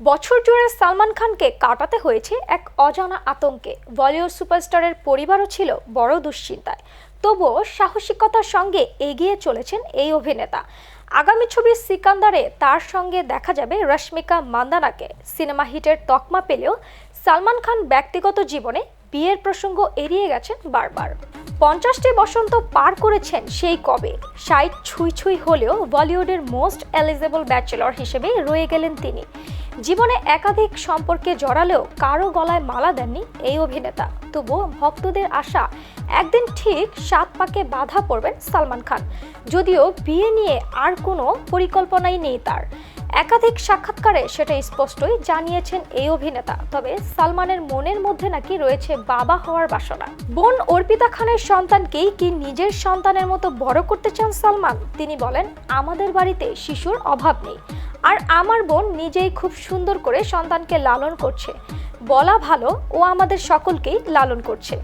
বছর জুড়ে সালমান খানকে কাটাতে হয়েছে এক অজানা আতঙ্কে। বলিউড সুপারস্টারের পরিবারও ছিল বড় দুশ্চিন্তায়। তবুও সাহসিকতার সঙ্গে এগিয়ে চলেছেন এই অভিনেতা। আগামী ছবি সিকান্দারে তার সঙ্গে দেখা যাবে রশ্মিকা মান্দানাকে। সিনেমা হিটের তকমা পেলেও সালমান খান ব্যক্তিগত জীবনে বিয়ের প্রসঙ্গ এড়িয়ে গেছেন বারবার। পঞ্চাশটি বসন্ত পার করেছেন সেই কবে। ষাট ছুঁই ছুঁই হলেও বলিউডের মোস্ট এলিজেবল ব্যাচেলর হিসেবে রয়ে গেলেন তিনি। জীবনে একাধিক সম্পর্কে জড়ালেও কারও গলায় মালা দেননি এই অভিনেতা। তবুও ভক্তদের আশা, একদিন ঠিক সাত পাকে বাধা পড়বেন সালমান খান। যদিও বিয়ে নিয়ে আর কোনো পরিকল্পনাই নেই তার। একাধিক সাক্ষাৎকারে সেটা স্পষ্টই জানিয়েছেন এই অভিনেতা। তবে সালমানের মনের মধ্যে নাকি রয়েছে বাবা হওয়ার বাসনা। বোন অর্পিতা খানের সন্তানকেই কি নিজের সন্তানের মতো বড় করতে চান সালমান? তিনি বলেন, আমাদের বাড়িতে শিশুর অভাব নেই। আর আমার বোন নিজেই খুব সুন্দর করে সন্তানকে লালন করছে। বলা ভালো, ও আমাদের সকলকেই লালন করছে।